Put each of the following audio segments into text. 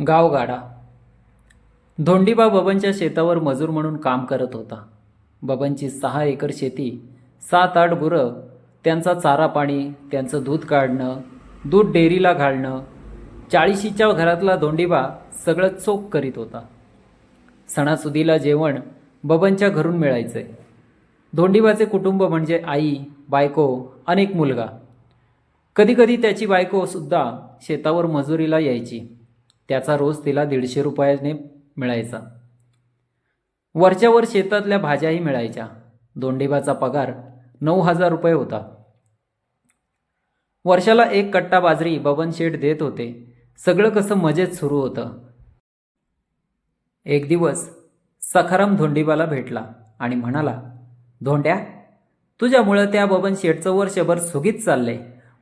गावगाडा. धोंडीबा बबनच्या शेतावर मजूर म्हणून काम करत होता. बबनची सहा एकर शेती सात आठ गुरं त्यांचा चारा पाणी त्यांचं दूध काढणं दूध डेअरीला घालणं चाळीशीच्या घरातला धोंडीबा सगळं चोख करीत होता. सणासुदीला जेवण बबनच्या घरून मिळायचंय धोंडीबाचे कुटुंब म्हणजे आई बायको अनेक मुलगा. कधीकधी त्याची बायको सुद्धा शेतावर मजुरीला यायची. त्याचा रोज तिला दीडशे रुपयाने मिळायचा. वरच्यावर शेतातल्या भाज्याही मिळायच्या. दोंडीबाचा पगार नऊ हजार रुपये होता. वर्षाला एक कट्टा बाजरी बबन शेठ देत होते. सगळं कसं मजेत सुरू होतं. एक दिवस सखाराम धोंडीबाला भेटला आणि म्हणाला धोंड्या तुझ्यामुळं त्या बबन शेठचं वर्षभर सुगीत चाललंय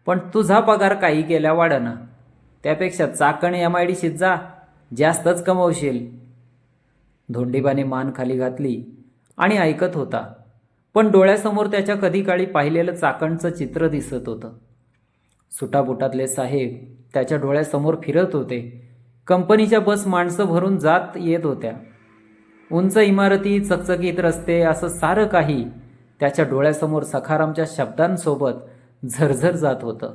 पण तुझा पगार काही गेल्या वाढना. त्यापेक्षा चाकण एम आय डी जा. जास्तच कमवशील. धोंडीबाने मान खाली घातली आणि ऐकत होता. पण डोळ्यासमोर त्याच्या कधी काळी पाहिलेलं चाकणचं चित्र दिसत होतं. सुटाबुटातले साहेब त्याच्या डोळ्यासमोर फिरत होते. कंपनीच्या बस माणसं भरून जात येत होत्या. उंच इमारती चकचकीत रस्ते असं सारं काही त्याच्या डोळ्यासमोर सखारामच्या शब्दांसोबत झरझर जात होतं.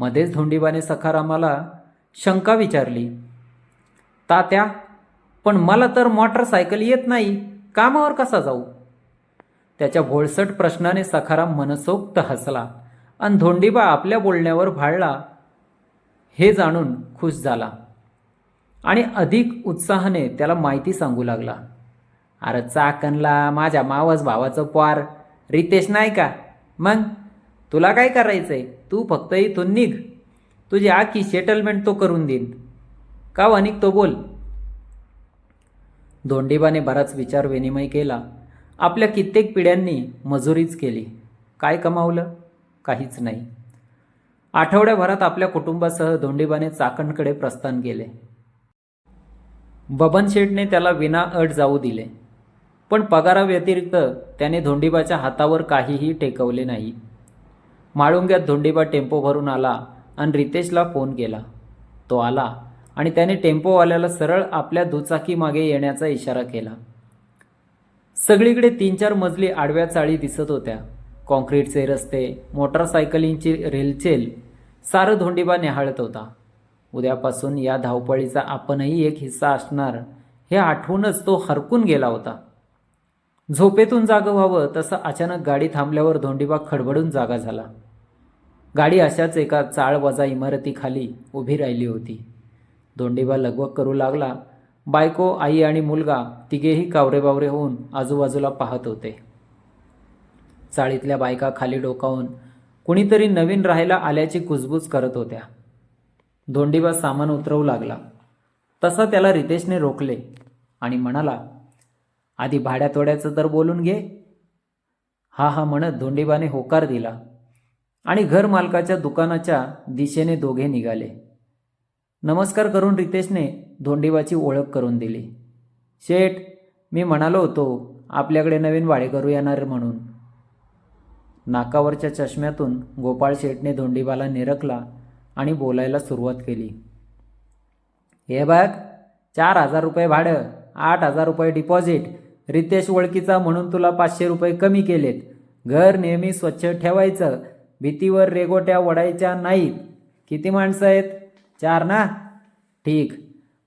मध्येच धोंडीबाने सखारामाला शंका विचारली तात्या पण मला तर मोटरसायकल येत नाही कामावर कसा जाऊ? त्याच्या भोळसट प्रश्नाने सखाराम मनसोक्त हसला आणि धोंडीबा आपल्या बोलण्यावर भाळला. हे जाणून खुश झाला आणि अधिक उत्साहाने त्याला माहिती सांगू लागला अरे चाकणला माझ्या मावस भावाचं पार रितेश नाही का? मग? तुला काय करायचं आहे तू फक्त इथून निघ. तुझी आखी सेटलमेंट तो करून देईन. का वनिक तो बोल? धोंडीबाने बराच विचार विनिमय केला. आपल्या कित्येक पिढ्यांनी मजुरीच केली. काय कमावलं? काहीच नाही. आठवड्याभरात आपल्या कुटुंबासह धोंडीबाने चाकणकडे प्रस्थान केले. बबन शेठने त्याला विना अट जाऊ दिले. पण पगाराव्यतिरिक्त त्याने धोंडीबाच्या हातावर काहीही टेकवले नाही. माळुंग्यात धोंडीबा टेम्पो भरून आला आणि रितेशला फोन केला. तो आला आणि त्याने टेम्पोवाल्याला सरळ आपल्या दुचाकी मागे येण्याचा इशारा केला. सगळीकडे तीन चार मजली आडव्या चाळी दिसत होत्या. कॉन्क्रीटचे रस्ते मोटरसायकलींची रेलचेल सारं धोंडीबा निहाळत होता. उद्यापासून या धावपळीचा आपणही एक हिस्सा असणार हे आठवूनच तो हरकून गेला होता. झोपेतून जागं व्हावं तसं अचानक गाडी थांबल्यावर धोंडीबा खडबडून जागा झाला. गाडी अशाच एका चाळ वजा इमारतीखाली उभी राहिली होती. धोंडीबा लगबग करू लागला. बायको आई आणि मुलगा तिघेही कावरेबावरे होऊन आजूबाजूला पाहत होते. चाळीतल्या बायका खाली डोकावून कुणीतरी नवीन राहायला आल्याची कुजबूज करत होत्या. धोंडीबा सामान उतरवू लागला. तसा त्याला रितेशने रोखले आणि म्हणाला आधी भाड्यातोड्याचं तर बोलून घे. हा हा म्हणत धोंडीबाने होकार दिला आणि घर मालकाच्या दुकानाच्या दिशेने दोघे निघाले. नमस्कार करून रितेशने धोंडीबाची ओळख करून दिली. शेठ मी म्हणालो होतो आपल्याकडे नवीन वाडेकरू येणार म्हणून. नाकावरच्या चष्म्यातून गोपाळ शेठने धोंडीबाला निरखला आणि बोलायला सुरुवात केली. हे बघ चार हजार रुपये भाडं आठ हजार रुपये डिपॉझिट रितेश ओळखीचा म्हणून तुला पाचशे रुपये कमी केलेत. घर नेहमी स्वच्छ ठेवायचं. भीतीवर रेगोट्या वडायच्या नाहीत. किती माणसं आहेत? चार ना? ठीक.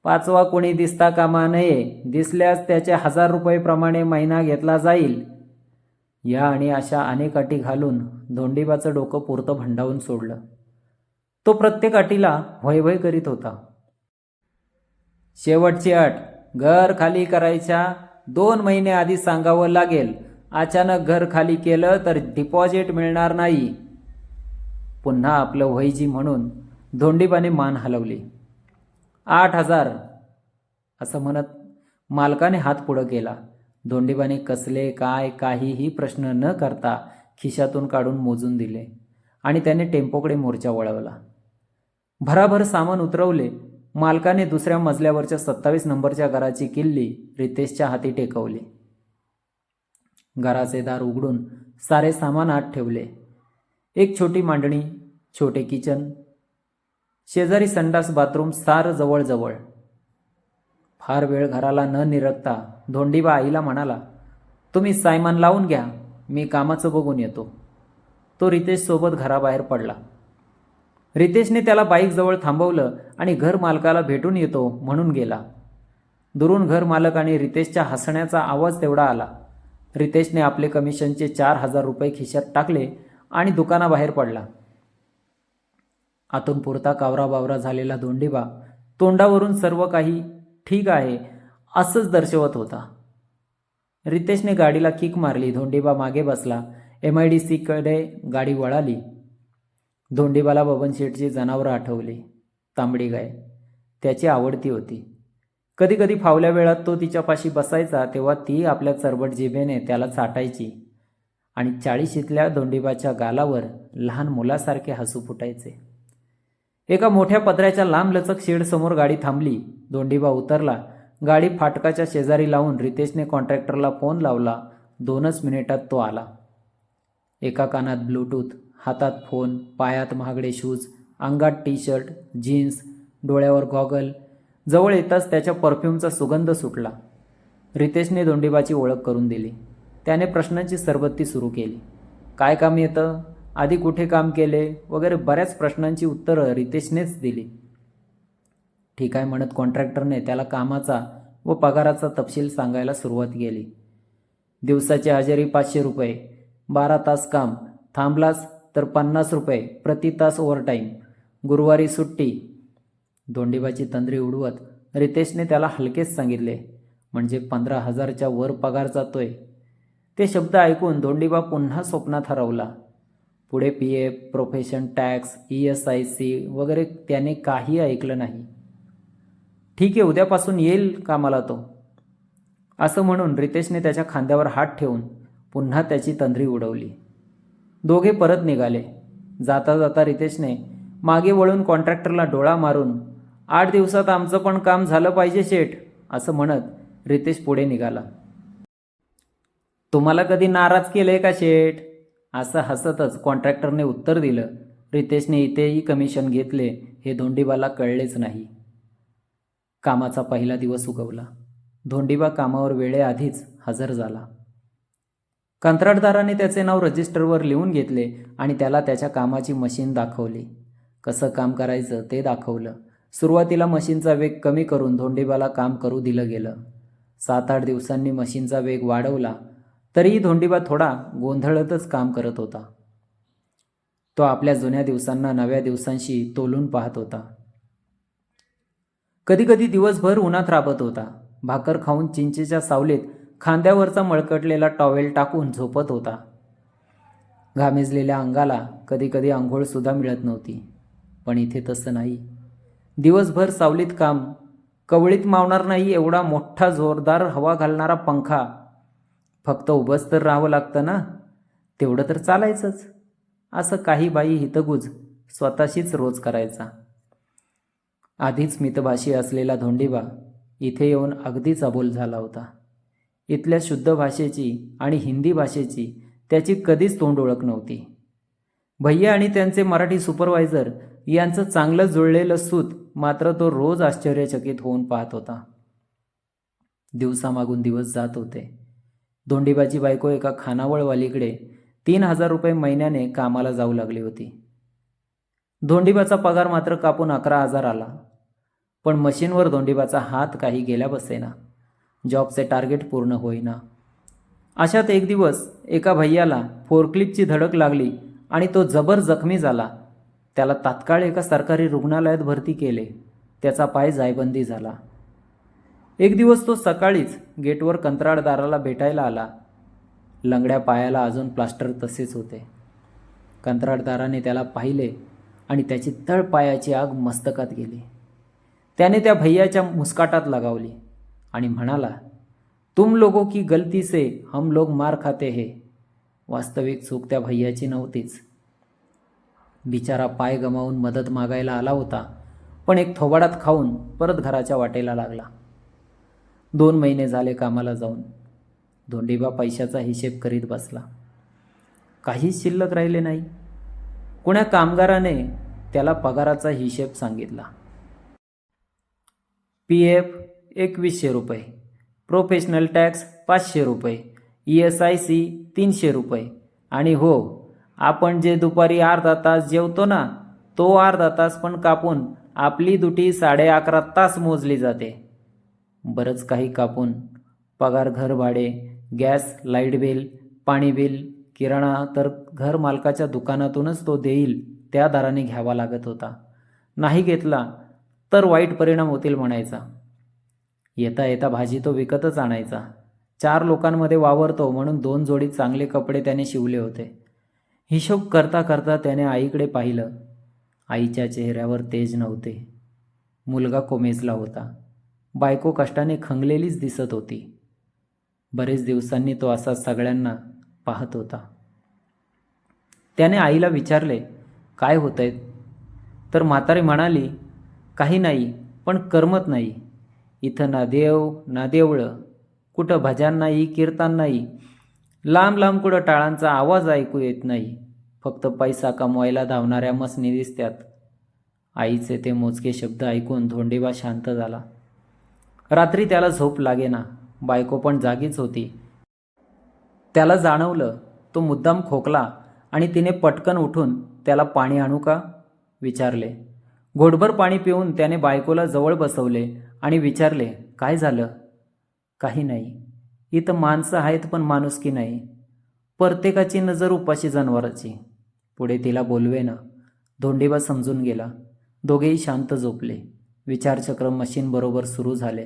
पाचवा कोणी दिसता कामा नये. दिसल्यास त्याचे हजार रुपयेप्रमाणे महिना घेतला जाईल. या आणि अशा अनेक अटी घालून धोंडीबाचं डोकं पुरतं भंडावून सोडलं. तो प्रत्येक अटीला वयभय करीत होता. शेवटची अट. घर खाली करायच्या दोन महिने आधी सांगावं लागेल. अचानक घर खाली केलं तर डिपॉझिट मिळणार नाही. पुन्हा आपलं वहीजी म्हणून धोंडीबाने मान हलवली. आठ हजार असं म्हणत मालकाने हात पुढं केला. धोंडीबाने कसले काय काहीही प्रश्न न करता खिशातून काढून मोजून दिले आणि त्याने टेम्पोकडे मोर्चा वळवला. भराभर सामान उतरवले. मालकाने दुसऱ्या मजल्यावरच्या सत्तावीस नंबरच्या घराची किल्ली रितेशच्या हाती टेकवली. घराचे दार उघडून सारे सामान आत ठेवले. एक छोटी मांडणी छोटे किचन शेजारी संडास बाथरूम सार जवळजवळ. फार वेळ घराला न निरखता धोंडीबा आईला म्हणाला तुम्ही सायमान लावून घ्या मी कामाचं बघून येतो. तो रितेश सोबत घराबाहेर पडला. रितेशने त्याला बाईकजवळ थांबवलं आणि घर मालकाला भेटून येतो म्हणून गेला. दुरून घर मालक आणि रितेशच्या हसण्याचा आवाज तेवढा आला. रितेशने आपले कमिशनचे चार हजार रुपये खिशात टाकले आणि दुकानाबाहेर पडला. आतून पुरता कावरा बावरा झालेला धोंडीबा तोंडावरून सर्व काही ठीक आहे असंच दर्शवत होता. रितेशने गाडीला किक मारली. धोंडीबा मागे बसला. एम आय डी सीकडे गाडी वळाली. धोंडीबाला बबनशेठची जनावरं आठवली तांबडी गाय. त्याची आवडती होती. कधी कधी फावल्या वेळात तो तिच्यापाशी बसायचा तेव्हा ती आपल्या चरबट जिभेने त्याला चाटायची आणि चाळीशीतल्या धोंडीबाच्या गालावर लहान मुलासारखे हसू फुटायचे. एका मोठ्या पत्र्याच्या लांबलचक शेडसमोर गाडी थांबली. दोंडीबा उतरला. गाडी फाटकाच्या शेजारी लावून रितेशने कॉन्ट्रॅक्टरला फोन लावला. दोनच मिनिटात तो आला. एका कानात ब्लूटूथ हातात फोन पायात महागडे शूज अंगात टी शर्ट जीन्स डोळ्यावर गॉगल जवळ येताच त्याच्या परफ्यूमचा सुगंध सुटला. रितेशने दोंडीबाची ओळख करून दिली. त्याने प्रश्नांची सरबत्ती सुरू केली. काय काम येतं? आधी कुठे काम केले? वगैरे बऱ्याच प्रश्नांची उत्तरं रितेशनेच दिली. ठीक आहे म्हणत कॉन्ट्रॅक्टरने त्याला कामाचा व पगाराचा तपशील सांगायला सुरुवात केली. दिवसाची हजेरी पाचशे रुपये बारा तास काम थांबलास तर पन्नास रुपये प्रति तास ओव्हरटाईम गुरुवारी सुट्टी. दोंडीबाची तंद्री उडवत रितेशने त्याला हलकेच सांगितले म्हणजे पंधरा हजारच्या वर पगार जातोय. ते शब्द ऐकून दोंडीबा पुन्हा स्वप्नात हरवला. पुढे P F profession tax E S I C वगैरे त्याने काही ऐकलं नाही. ठीक आहे उद्यापासून येईल कामाला तो. असं म्हणून रितेशने त्याच्या खांद्यावर हात ठेवून पुन्हा त्याची तंद्री उडवली. दोघे परत निघाले. जाता जाता रितेशने मागे वळून कॉन्ट्रॅक्टरला डोळा मारून आठ दिवसात आमचं पण काम झालं पाहिजे शेठ असं म्हणत रितेश पुढे निघाला. तुम्हाला कधी नाराज केलंय का शेठ? असं हसतच कॉन्ट्रॅक्टरने उत्तर दिलं. रितेशने इथेही कमिशन घेतले हे धोंडीबाला कळलेच नाही. कामाचा पहिला दिवस उगवला. धोंडीबा कामावर वेळेआधीच हजर झाला. कंत्राटदाराने त्याचे नाव रजिस्टरवर लिहून घेतले आणि त्याला त्याच्या कामाची मशीन दाखवली. कसं काम करायचं ते दाखवलं. सुरुवातीला मशीनचा वेग कमी करून धोंडीबाला काम करू दिलं गेलं. सात आठ दिवसांनी मशीनचा वेग वाढवला तरीही धोंडीबा थोडा गोंधळतच काम करत होता. तो आपल्या जुन्या दिवसांना नव्या दिवसांशी तोलून पाहत होता. कधीकधी दिवसभर उन्हात राबत होता. भाकर खाऊन चिंचेच्या सावलीत खांद्यावरचा मळकटलेला टॉवेल टाकून झोपत होता. घामेजलेल्या अंगाला कधीकधी आंघोळसुद्धा मिळत नव्हती. पण इथे तसं नाही. दिवसभर सावलीत काम कवळीत मावणार नाही एवढा मोठा जोरदार हवा घालणारा पंखा. फक्त उभंच तर राहावं लागतं ना? तेवढं तर चालायचंच. असं काही बाई हितगुज स्वतःशीच रोज करायचा. आधीच मितभाषी असलेला धोंडीबा इथे येऊन अगदीच अबोल झाला होता. इथल्या शुद्ध भाषेची आणि हिंदी भाषेची त्याची कधीच तोंड ओळख नव्हती. भैया आणि त्यांचे मराठी सुपरवायझर यांचं चांगलं जुळलेलं सूत मात्र तो रोज आश्चर्यचकित होऊन पाहत होता. दिवसामागून दिवस जात होते. धोंडीबाची बायको एका खानावळवालीकडे तीन हजार रुपये महिन्याने कामाला जाऊ लागली होती. धोंडीबाचा पगार मात्र कापून अकरा हजार आला. पण मशीनवर धोंडीबाचा हात काही गेल्या बसेना. जॉबचे टार्गेट पूर्ण होईना. अशात एक दिवस एका भैयाला फोरक्लिपची धडक लागली आणि तो जबर जखमी झाला. त्याला तात्काळ एका सरकारी रुग्णालयात भरती केले. त्याचा पाय जायबंदी झाला. एक दिवस तो सकाळीच गेटवर कंत्राटदाराला भेटायला आला. लंगड्या पायाला अजून प्लास्टर तसेच होते. कंत्राटदाराने त्याला पाहिले आणि त्याची तळ पायाची आग मस्तकात गेली. त्याने त्या भैयाच्या मुस्काटात लगावली. आणि म्हणाला तुम लोगों की गलती से हम लोग मार खाते हे. वास्तविक चूक त्या भैयाची नव्हतीच. बिचारा पाय गमावून मदत मागायला आला होता पण एक थोबाडात खाऊन परत घराच्या वाटेला लागला. दोन महिने झाले कामाला जाऊन. धोंडीबा पैशाचा हिशेब करीत बसला. काहीच शिल्लक राहिले नाही. कुण्या कामगाराने त्याला पगाराचा हिशेब सांगितला. पी. एफ. एकवीसशे रुपये. प्रोफेशनल टॅक्स पाचशे रुपये. ई एस आय सी तीनशे रुपये. आणि हो आपण जे दुपारी अर्धा तास जेवतो ना तो अर्धा तास पण कापून आपली दुटी साडे अकरा तास मोजली जाते. बरंच काही कापून. पगार घर भाडे गॅस लाइट बिल पाणी बिल किराणा तर घर मालकाच्या दुकानातूनच तो देईल त्या दराने घ्यावा लागत होता. नाही घेतला तर वाईट परिणाम होतील म्हणायचा. येता येता भाजी तो विकतच आणायचा. चार लोकांमध्ये वावरतो म्हणून दोन जोडी चांगले कपडे त्याने शिवले होते. हिशोब करता करता त्याने आईकडे पाहिलं. आईच्या चेहऱ्यावर तेज नव्हते. मुलगा कोमेजला होता. बायको कष्टाने खंगलेलीच दिसत होती. बरेच दिवसांनी तो असा सगळ्यांना पाहत होता. त्याने आईला विचारले काय होतंय? तर म्हातारी म्हणाली काही नाही पण करमत नाही. इथं ना देव ना देवळं कुठं भजन नाही कीर्तन नाही. लांब लांब कुठं टाळांचा आवाज ऐकू येत नाही. फक्त पैसा कमवायला धावणाऱ्या मसनी दिसत्यात. आईचे ते मोजके शब्द ऐकून धोंडेबा शांत झाला. रात्री त्याला झोप लागेना. बायको पण जागीच होती. त्याला जाणवलं तो मुद्दाम खोकला आणि तिने पटकन उठून त्याला पाणी आणू का? विचारले. घोटभर पाणी पिऊन त्याने बायकोला जवळ बसवले आणि विचारले काय झालं? काही नाही. इथं माणसं आहेत पण माणूस की नाही. प्रत्येकाची नजर उपाशी जनावराची. पुढे तिला बोलवे ना धोंडीबा समजून गेला. दोघेही शांत झोपले. विचारचक्र मशीनबरोबर सुरू झाले.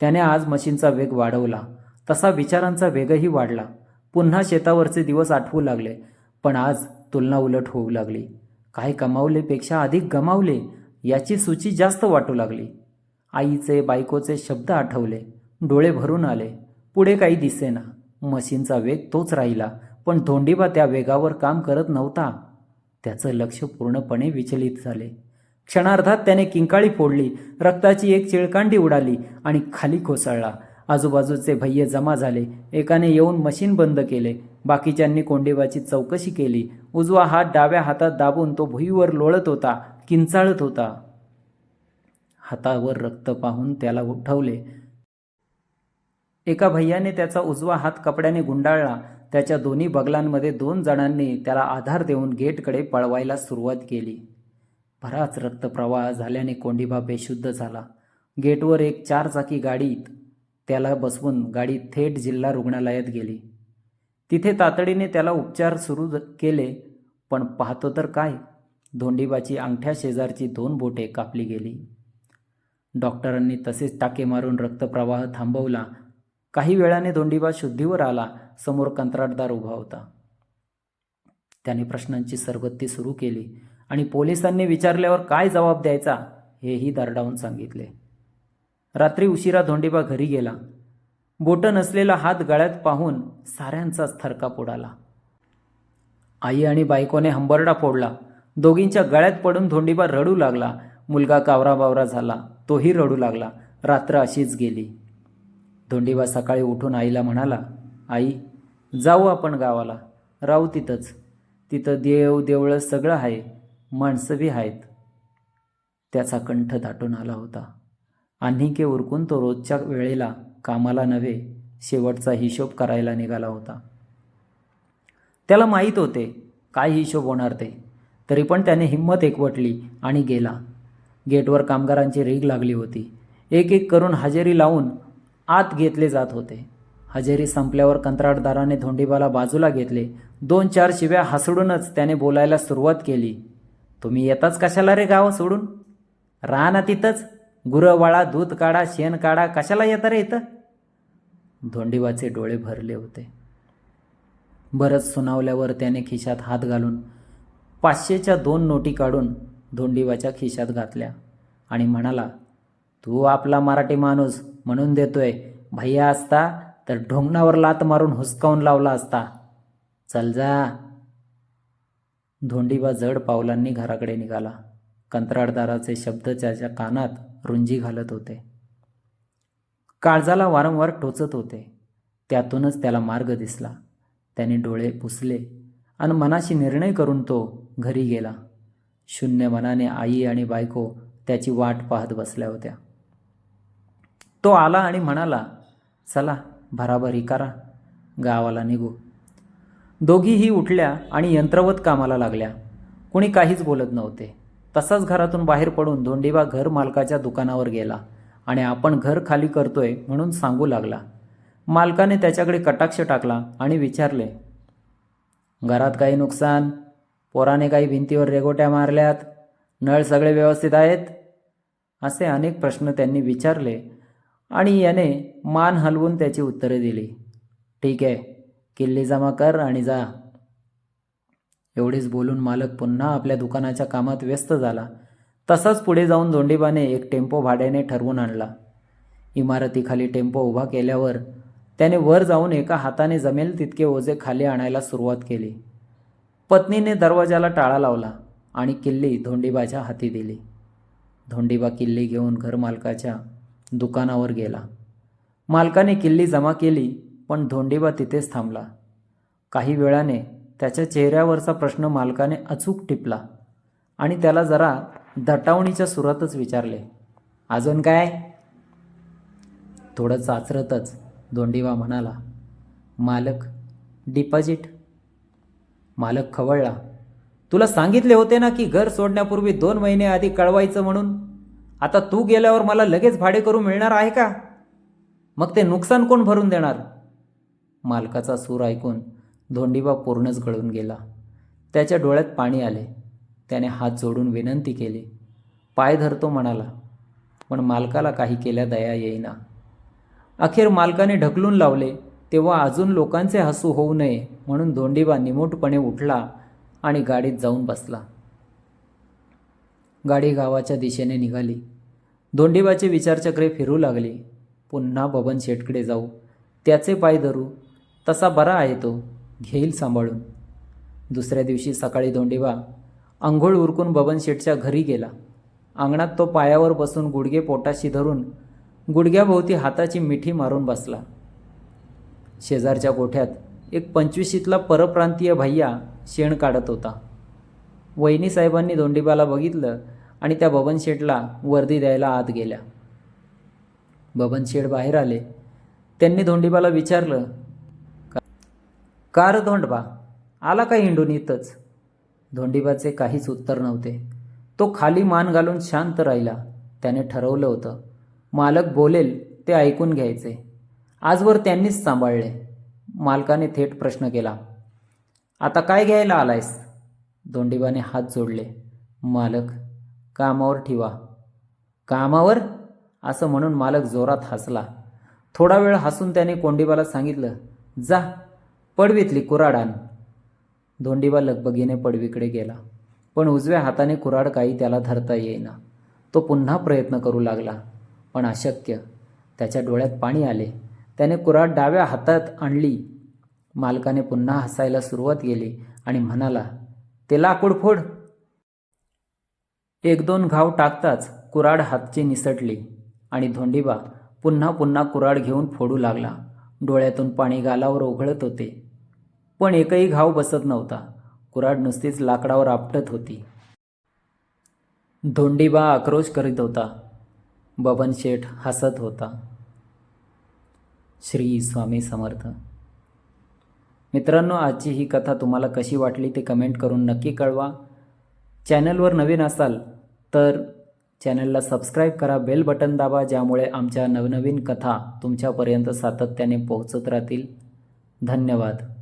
त्याने आज मशीनचा वेग वाढवला. तसा विचारांचा वेगही वाढला. पुन्हा शेतावरचे दिवस आठवू लागले पण आज तुलना उलट होऊ लागली. काय कमावलेपेक्षा अधिक गमावले? याची सूची जास्त वाटू लागली. आईचे बायकोचे शब्द आठवले. डोळे भरून आले. पुढे काही दिसेना. मशीनचा वेग तोच राहिला. पण धोंडीबा त्या वेगावर काम करत नव्हता. त्याचं लक्ष पूर्णपणे विचलित झाले. क्षणार्धात त्याने किंकाळी फोडली. रक्ताची एक चिळकांडी उडाली आणि खाली कोसळला. आजूबाजूचे भय्ये जमा झाले. एकाने येऊन मशीन बंद केले. बाकीच्यांनी कोंडीबाची चौकशी केली. उजवा हात डाव्या हातात दाबून तो भुईवर लोळत होता किंचाळत होता. हातावर रक्त पाहून त्याला उठवले. एका भैयाने त्याचा उजवा हात कपड्याने गुंडाळला. त्याच्या दोन्ही बगलांमध्ये दोन जणांनी त्याला आधार देऊन गेटकडे पळवायला सुरुवात केली. बराच रक्तप्रवाह झाल्याने कोंडीबा बेशुद्ध झाला. गेटवर एक चारचाकी गाडीत त्याला बसवून गाडी थेट जिल्हा रुग्णालयात गेली. तिथे तातडीने त्याला उपचार सुरू केले पण पाहतो तर काय? धोंडीबाची अंगठ्या शेजारची दोन बोटे कापली गेली. डॉक्टरांनी तसेच टाके मारून रक्तप्रवाह थांबवला. काही वेळाने दोंडीबा शुद्धीवर आला. समोर कंत्राटदार उभा होता. त्याने प्रश्नांची सरबत्ती सुरू केली आणि पोलिसांनी विचारल्यावर काय जबाब द्यायचा हेही दरडावून सांगितले. रात्री उशिरा धोंडीबा घरी गेला. बोटं नसलेला हात गळ्यात पाहून साऱ्यांचाच थरकाप उडाला आई आणि बायकोने हंबरडा फोडला. दोघींच्या गळ्यात पडून धोंडीबा रडू लागला. मुलगा कावराबावरा झाला. तोही रडू लागला. रात्र अशीच गेली. धोंडीबा सकाळी उठून आईला म्हणाला आई जाऊ आपण गावाला. राहू तिथंच. तिथं देव देवळं सगळं आहे. माणसं बी आहेत. त्याचा कंठ दाटून आला होता. आणखी उरकून तो रोजच्या वेळेला कामाला नव्हे शेवटचा हिशोब करायला निघाला होता. त्याला माहीत होते काय हिशोब होणार ते? तरी पण त्याने हिंमत एकवटली आणि गेला. गेटवर कामगारांची रीग लागली होती. एक एक करून हजेरी लावून आत घेतले जात होते. हजेरी संपल्यावर कंत्राटदाराने धोंडीबाला बाजूला घेतले. दोन चार शिव्या हसडूनच त्याने बोलायला सुरुवात केली. तुम्ही येताच कशाला रे गाव सोडून? राहा ना तिथंच. गुरं वाळा दूध काढा शेण काढा कशाला येता रे इथं? धोंडीबाचे डोळे भरले होते. बरंच सुनावल्यावर त्याने खिशात हात घालून पाचशेच्या दोन नोटी काढून धोंडीबाच्या खिशात घातल्या आणि म्हणाला तू आपला मराठी माणूस म्हणून देतोय. भैया असता तर ढोंगणावर लात मारून हुसकावून लावला असता. चल जा. धोंडीबा जड पावलांनी घराकडे निघाला. कंत्राटदाराचे शब्द त्याच्या कानात रुंजी घालत होते. काळजाला वारंवार टोचत होते. त्यातूनच त्याला मार्ग दिसला. त्याने डोळे पुसले आणि मनाशी निर्णय करून तो घरी गेला. शून्य मनाने आई आणि बायको त्याची वाट पाहत बसल्या होत्या. तो आला आणि म्हणाला चला भराभरी करा गावाला निघू. दोघीही उठल्या आणि यंत्रवत कामाला लागल्या. कुणी काहीच बोलत नव्हते. तसाच घरातून बाहेर पडून धोंडीबा घर मालकाच्या दुकानावर गेला आणि आपण घर खाली करतोय म्हणून सांगू लागला. मालकाने त्याच्याकडे कटाक्ष टाकला आणि विचारले घरात काही नुकसान? पोराने काही भिंतीवर रेगोट्या मारल्यात. नळ सगळे व्यवस्थित आहेत? असे अनेक प्रश्न त्यांनी विचारले आणि याने मान हलवून त्याची उत्तरे दिली. ठीक आहे किल्ली जमा कर आणि जा. एवढेच बोलून मालक पुन्हा आपल्या दुकानाच्या कामात व्यस्त झाला. तसाच पुढे जाऊन दोंडीबाने एक टेम्पो भाड्याने ठरवून आणला. इमारतीखाली टेम्पो उभा केल्यावर त्याने वर जाऊन एका हाताने जमेल तितके ओझे खाली आणायला सुरुवात केली. पत्नीने दरवाजाला टाळा लावला आणि किल्ली धोंडीबाच्या हाती दिली. धोंडीबा किल्ली घेऊन घरमालकाच्या दुकानावर गेला. मालकाने किल्ली जमा केली पण धोंडीबा तिथेच थांबला. काही वेळाने त्याच्या चेहऱ्यावरचा प्रश्न मालकाने अचूक टिपला आणि त्याला जरा दटावणीच्या सुरातच विचारले अजून काय? थोडं चाचरतच धोंडीबा म्हणाला मालक डिपॉझिट मालक खवळला. तुला सांगितले होते ना की घर सोडण्यापूर्वी दोन महिने आधी कळवायचं म्हणून? आता तू गेल्यावर मला लगेच भाडे करू मिळणार आहे का? मग ते नुकसान कोण भरून देणार? मालकाचा सूर ऐकून धोंडीबा पूर्णच गळून गेला. त्याच्या डोळ्यात पाणी आले. त्याने हात जोडून विनंती केली. पाय धरतो म्हणाला पण मालकाला काही केल्या दया येईना. अखेर मालकाने ढकलून लावले. तेव्हा अजून लोकांचे हसू होऊ नये म्हणून धोंडीबा निमूटपणे उठला आणि गाडीत जाऊन बसला. गाडी गावाच्या दिशेने निघाली. धोंडीबाचे विचारचक्रे फिरू लागली. पुन्हा बबन शेटकडे जाऊ. त्याचे पाय धरू. तसा बरा आहे तो. घेईल सांभाळून. दुसऱ्या दिवशी सकाळी धोंडीबा आंघोळ उरकून बबन शेटच्या घरी गेला. अंगणात तो पायावर बसून गुडघे पोटाशी धरून गुडघ्याभोवती हाताची मिठी मारून बसला. शेजारच्या गोठ्यात एक पंचवीशीतला परप्रांतीय भैया शेण काढत होता. वहिनी साहेबांनी धोंडीबाला बघितलं आणि त्या बबन शेठला वर्दी द्यायला आत गेल्या. बबन शेठ बाहेर आले. त्यांनी धोंडीबाला विचारलं "का- का रे धोंडबा आला का हिंडून इथंच? धोंडीबाचे काहीच उत्तर नव्हते. तो खाली मान घालून शांत राहिला. त्याने ठरवलं होतं मालक बोलेल ते ऐकून घ्यायचे. आजवर त्यांनीच सांभाळले. मालकाने थेट प्रश्न केला आता काय घ्यायला आलायस? दोंडीबाने हात जोडले मालक कामावर ठेवा. कामावर? असं म्हणून मालक जोरात हसला. थोडा वेळ हसून त्याने कोंडीबाला सांगितलं जा पडवीतली कुराडान धोंडीबा लगबगीने पडवीकडे गेला पण उजव्या हाताने कुराड काही त्याला धरता येईना. तो पुन्हा प्रयत्न करू लागला पण अशक्य त्याच्या डोळ्यात पाणी आले. त्याने कुऱ्हाड डाव्या हातात आणली. मालकाने पुन्हा हसायला सुरुवात केली आणि म्हणाला ते लाकूड फोड एक दोन घाव टाकताच कुराड हातची निसटली आणि धोंडीबा पुन्हा पुन्हा कुराड घेऊन फोडू लागला. डोळ्यातून पाणी गालावर ओघळत होते. पण एकही घाव बसत नव्हता. कुराड नुसतीच लाकडावर आपटत होती. धोंडीबा आक्रोश करीत होता. बबन शेठ हसत होता. श्री स्वामी समर्थ. मित्रांनो आजची ही कथा तुम्हाला कशी वाटली ते कमेंट करून नक्की कळवा. चॅनलवर नवीन असाल तर चॅनलला सबस्क्राईब करा बेल बटन दाबा ज्यामुळे आमच्या नवनवीन कथा तुमच्यापर्यंत सातत्याने पोहोचत राहतील. धन्यवाद.